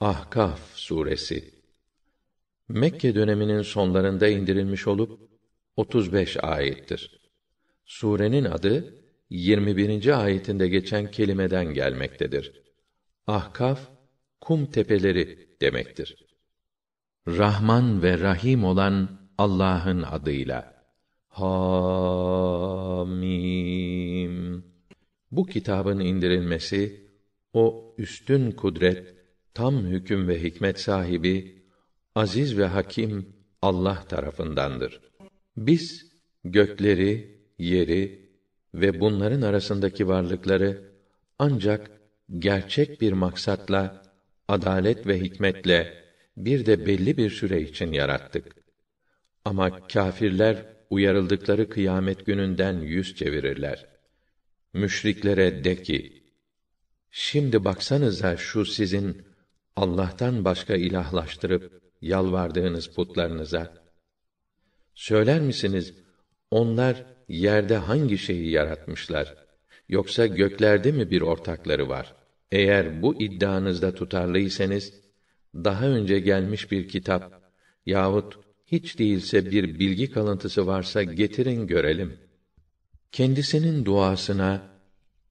Ahkaf suresi Mekke döneminin sonlarında indirilmiş olup 35 ayettir. Surenin adı 21. ayetinde geçen kelimeden gelmektedir. Ahkaf kum tepeleri demektir. Rahman ve Rahim olan Allah'ın adıyla. Hamim. Bu kitabın indirilmesi o üstün kudret, tam hüküm ve hikmet sahibi aziz ve hakim Allah tarafındandır. Biz gökleri, yeri ve bunların arasındaki varlıkları ancak gerçek bir maksatla, adalet ve hikmetle bir de belli bir süre için yarattık. Ama kâfirler uyarıldıkları kıyamet gününden yüz çevirirler. Müşriklere de ki, şimdi baksanıza şu sizin Allah'tan başka ilahlaştırıp yalvardığınız putlarınıza. Söyler misiniz, onlar yerde hangi şeyi yaratmışlar? Yoksa göklerde mi bir ortakları var? Eğer bu iddianızda tutarlıysanız, daha önce gelmiş bir kitap yahut hiç değilse bir bilgi kalıntısı varsa getirin görelim. Kendisinin duasına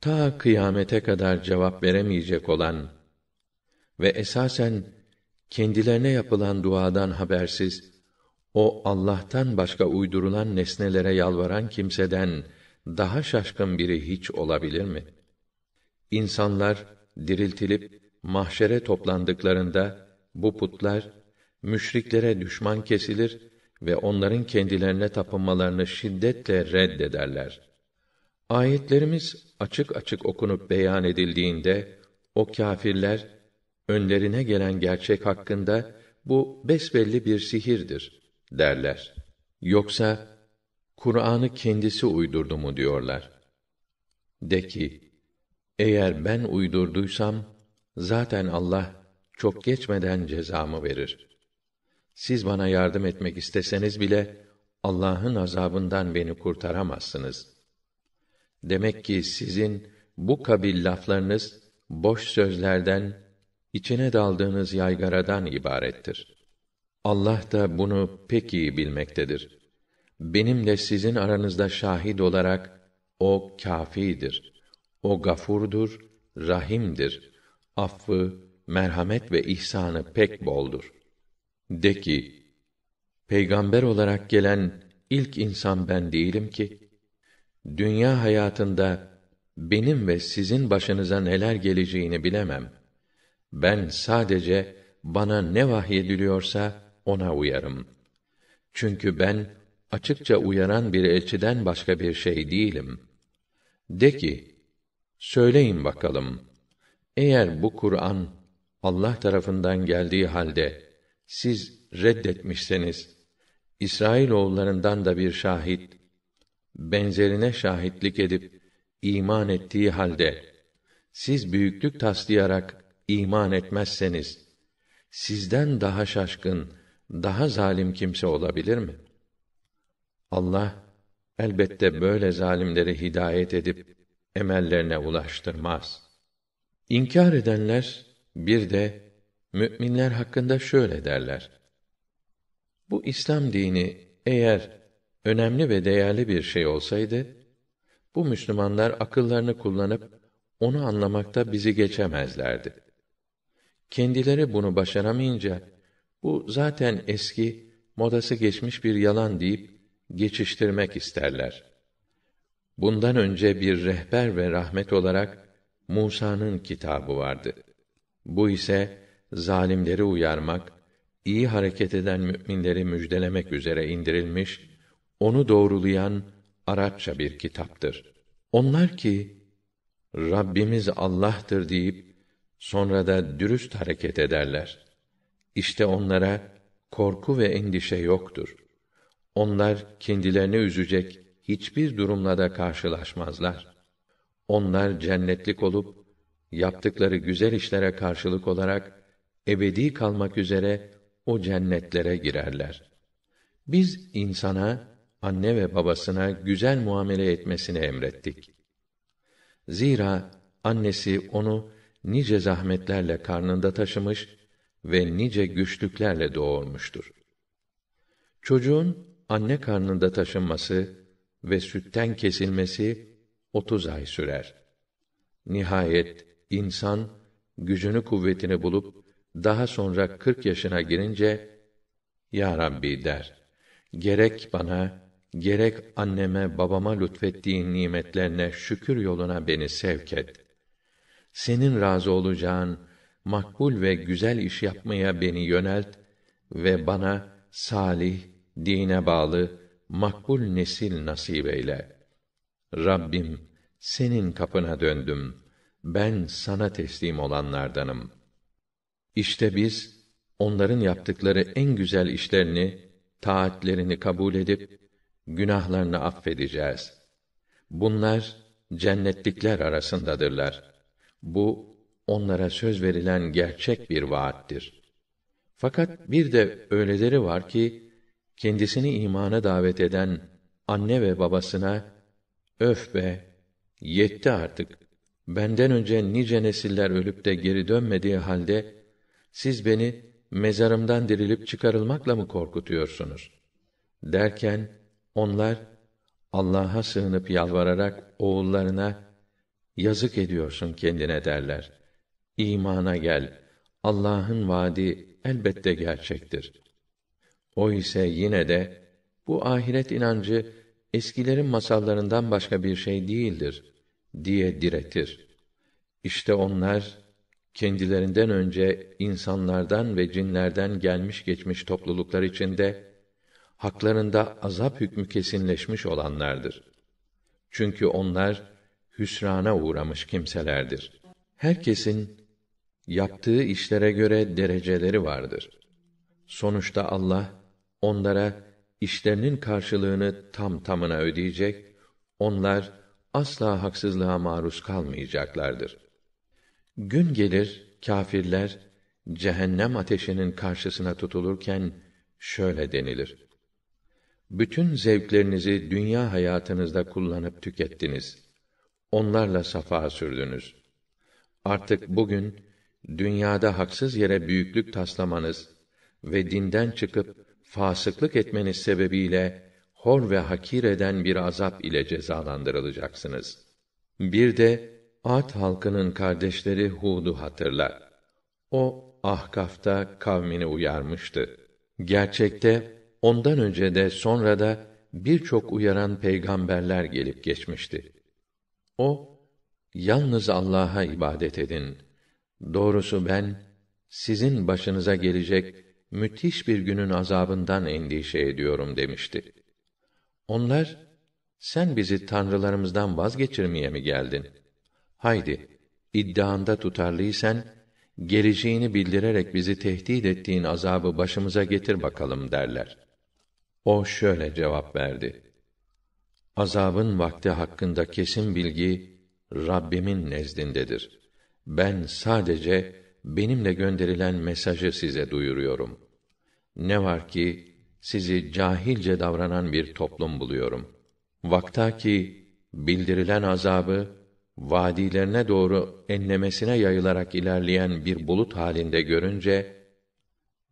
ta kıyamete kadar cevap veremeyecek olan ve esasen kendilerine yapılan duadan habersiz o Allah'tan başka uydurulan nesnelere yalvaran kimseden daha şaşkın biri hiç olabilir mi? İnsanlar diriltilip mahşere toplandıklarında bu putlar müşriklere düşman kesilir ve onların kendilerine tapınmalarını şiddetle reddederler. Ayetlerimiz açık açık okunup beyan edildiğinde o kâfirler önlerine gelen gerçek hakkında bu besbelli bir sihirdir derler. Yoksa Kur'an'ı kendisi uydurdu mu diyorlar. De ki, eğer ben uydurduysam, zaten Allah çok geçmeden cezamı verir. Siz bana yardım etmek isteseniz bile, Allah'ın azabından beni kurtaramazsınız. Demek ki sizin bu kabil laflarınız, boş sözlerden içine daldığınız yaygaradan ibarettir. Allah da bunu pek iyi bilmektedir. Benimle sizin aranızda şahit olarak o kâfidir. O gafurdur, rahimdir. Affı, merhamet ve ihsanı pek boldur. De ki, peygamber olarak gelen ilk insan ben değilim ki, dünya hayatında benim ve sizin başınıza neler geleceğini bilemem.'' Ben sadece bana ne vahyediliyorsa ona uyarım. Çünkü ben açıkça uyaran bir elçiden başka bir şey değilim. De ki, söyleyin bakalım, eğer bu Kur'an Allah tarafından geldiği halde siz reddetmişseniz, İsrail oğullarından da bir şahit, benzerine şahitlik edip iman ettiği halde, siz büyüklük taslayarak iman etmezseniz sizden daha şaşkın, daha zalim kimse olabilir mi? Allah elbette böyle zalimleri hidayet edip emellerine ulaştırmaz. İnkar edenler bir de müminler hakkında şöyle derler. Bu İslam dini eğer önemli ve değerli bir şey olsaydı bu Müslümanlar akıllarını kullanıp onu anlamakta bizi geçemezlerdi. Kendileri bunu başaramayınca bu zaten eski, modası geçmiş bir yalan deyip geçiştirmek isterler. Bundan önce bir rehber ve rahmet olarak Musa'nın kitabı vardı. Bu ise zalimleri uyarmak, iyi hareket eden müminleri müjdelemek üzere indirilmiş, onu doğrulayan Arapça bir kitaptır. Onlar ki Rabbimiz Allah'tır deyip sonra da dürüst hareket ederler. İşte onlara korku ve endişe yoktur. Onlar kendilerini üzecek hiçbir durumla da karşılaşmazlar. Onlar cennetlik olup yaptıkları güzel işlere karşılık olarak ebedi kalmak üzere o cennetlere girerler. Biz insana, anne ve babasına güzel muamele etmesini emrettik. Zira annesi onu nice zahmetlerle karnında taşımış ve nice güçlüklerle doğurmuştur. Çocuğun anne karnında taşınması ve sütten kesilmesi 30 ay sürer. Nihayet insan gücünü kuvvetini bulup daha sonra 40 yaşına girince ya Rabbi der. Gerek bana gerek anneme babama lütfettiğin nimetlerine şükür yoluna beni sevk et. Senin razı olacağın makbul ve güzel iş yapmaya beni yönelt ve bana salih, dine bağlı, makbul nesil nasip eyle. Rabbim, senin kapına döndüm. Ben sana teslim olanlardanım. İşte biz onların yaptıkları en güzel işlerini, taatlerini kabul edip günahlarını affedeceğiz. Bunlar cennetlikler arasındadırlar. Bu onlara söz verilen gerçek bir vaattir. Fakat bir de öyleleri var ki kendisini imana davet eden anne ve babasına öf be yetti artık. Benden önce nice nesiller ölüp de geri dönmediği halde siz beni mezarımdan dirilip çıkarılmakla mı korkutuyorsunuz? Derken onlar Allah'a sığınıp yalvararak oğullarına yazık ediyorsun kendine derler. İmana gel. Allah'ın vaadi elbette gerçektir. O ise yine de bu ahiret inancı eskilerin masallarından başka bir şey değildir diye diretir. İşte onlar kendilerinden önce insanlardan ve cinlerden gelmiş geçmiş topluluklar içinde haklarında azap hükmü kesinleşmiş olanlardır. Çünkü onlar hüsrana uğramış kimselerdir. Herkesin yaptığı işlere göre dereceleri vardır. Sonuçta Allah onlara işlerinin karşılığını tam tamına ödeyecek, onlar asla haksızlığa maruz kalmayacaklardır. Gün gelir kâfirler cehennem ateşinin karşısına tutulurken şöyle denilir: Bütün zevklerinizi dünya hayatınızda kullanıp tükettiniz. Onlarla safa sürdünüz. Artık bugün dünyada haksız yere büyüklük taslamanız ve dinden çıkıp fasıklık etmeniz sebebiyle hor ve hakir eden bir azap ile cezalandırılacaksınız. Bir de Ad halkının kardeşleri Hud'u hatırla. O Ahkaf'ta kavmini uyarmıştı. Gerçekte ondan önce de sonra da birçok uyaran peygamberler gelip geçmişti. O yalnız Allah'a ibadet edin. Doğrusu ben sizin başınıza gelecek müthiş bir günün azabından endişe ediyorum demişti. Onlar sen bizi tanrılarımızdan vazgeçirmeye mi geldin? Haydi iddianda tutarlıysan geleceğini bildirerek bizi tehdit ettiğin azabı başımıza getir bakalım derler. O şöyle cevap verdi. Azabın vakti hakkında kesin bilgi Rabbimin nezdindedir. Ben sadece benimle gönderilen mesajı size duyuruyorum. Ne var ki sizi cahilce davranan bir toplum buluyorum. Vakta ki bildirilen azabı vadilerine doğru enlemesine yayılarak ilerleyen bir bulut halinde görünce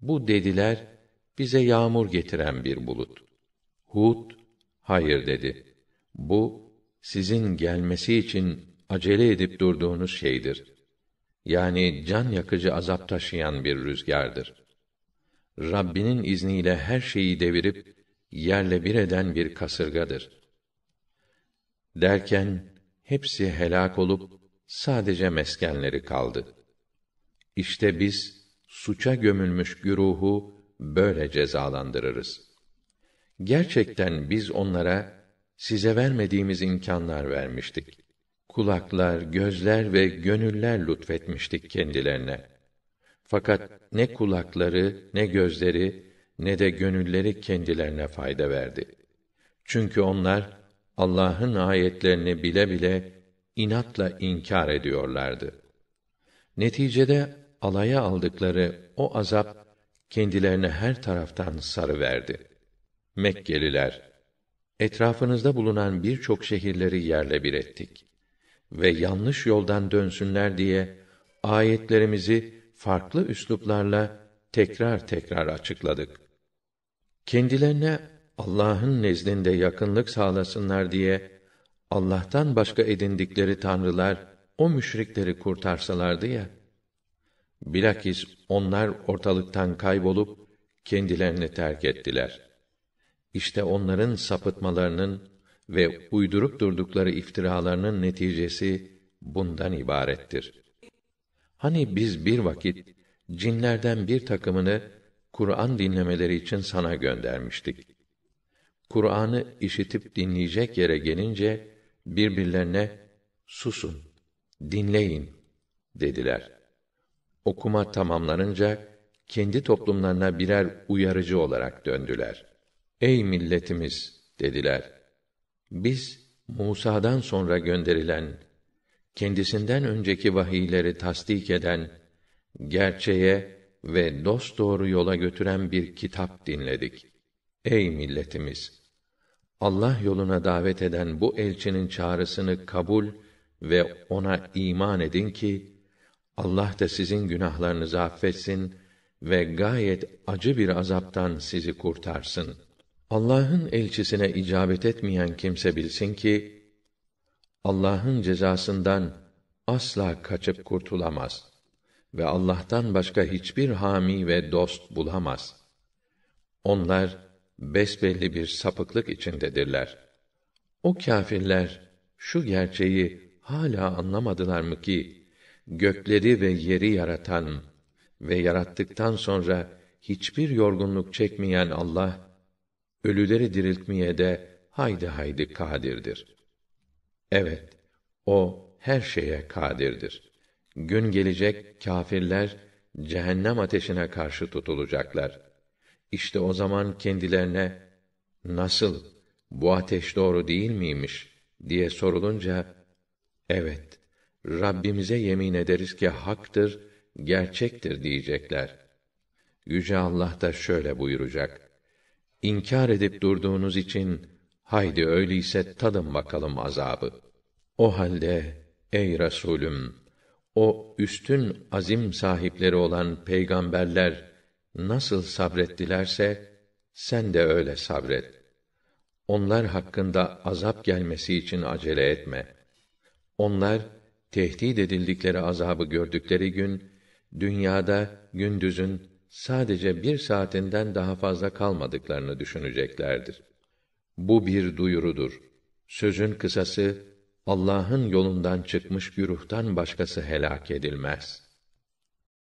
bu dediler bize yağmur getiren bir bulut. Hud hayır dedi. Bu sizin gelmesi için acele edip durduğunuz şeydir. Yani can yakıcı azap taşıyan bir rüzgardır. Rabbinin izniyle her şeyi devirip yerle bir eden bir kasırgadır. Derken hepsi helak olup sadece meskenleri kaldı. İşte biz suça gömülmüş güruhu böyle cezalandırırız. Gerçekten biz onlara size vermediğimiz imkanlar vermiştik. Kulaklar, gözler ve gönüller lütfetmiştik kendilerine. Fakat ne kulakları, ne gözleri, ne de gönülleri kendilerine fayda verdi. Çünkü onlar Allah'ın ayetlerini bile bile inatla inkar ediyorlardı. Neticede alaya aldıkları o azap kendilerine her taraftan sarı verdi. Mekkeliler etrafınızda bulunan birçok şehirleri yerle bir ettik ve yanlış yoldan dönsünler diye ayetlerimizi farklı üsluplarla tekrar tekrar açıkladık. Kendilerine Allah'ın nezdinde yakınlık sağlasınlar diye Allah'tan başka edindikleri tanrılar o müşrikleri kurtarsalardı ya. Bilakis onlar ortalıktan kaybolup kendilerini terk ettiler. İşte onların sapıtmalarının ve uydurup durdukları iftiralarının neticesi bundan ibarettir. Hani biz bir vakit cinlerden bir takımını Kur'an dinlemeleri için sana göndermiştik. Kur'an'ı işitip dinleyecek yere gelince birbirlerine susun, dinleyin dediler. Okuma tamamlanınca kendi toplumlarına birer uyarıcı olarak döndüler. Ey milletimiz dediler. Biz Musa'dan sonra gönderilen kendisinden önceki vahiyleri tasdik eden gerçeğe ve dost doğru yola götüren bir kitap dinledik. Ey milletimiz! Allah yoluna davet eden bu elçinin çağrısını kabul ve ona iman edin ki Allah da sizin günahlarınızı affetsin ve gayet acı bir azaptan sizi kurtarsın. Allah'ın elçisine icabet etmeyen kimse bilsin ki Allah'ın cezasından asla kaçıp kurtulamaz ve Allah'tan başka hiçbir hami ve dost bulamaz. Onlar besbelli bir sapıklık içindedirler. O kâfirler şu gerçeği hala anlamadılar mı ki gökleri ve yeri yaratan ve yarattıktan sonra hiçbir yorgunluk çekmeyen Allah ölüleri diriltmeye de haydi haydi kadirdir. Evet, o her şeye kadirdir. Gün gelecek kâfirler cehennem ateşine karşı tutulacaklar. İşte o zaman kendilerine nasıl bu ateş doğru değil miymiş diye sorulunca evet Rabbimize yemin ederiz ki haktır, gerçektir diyecekler. Yüce Allah da şöyle buyuracak. İnkar edip durduğunuz için haydi öyleyse tadın bakalım azabı. O halde ey Resulüm o üstün azim sahipleri olan peygamberler nasıl sabrettilerse sen de öyle sabret. Onlar hakkında azap gelmesi için acele etme. Onlar tehdit edildikleri azabı gördükleri gün dünyada gündüzün sadece bir saatinden daha fazla kalmadıklarını düşüneceklerdir. Bu bir duyurudur. Sözün kısası Allah'ın yolundan çıkmış güruhtan başkası helak edilmez.''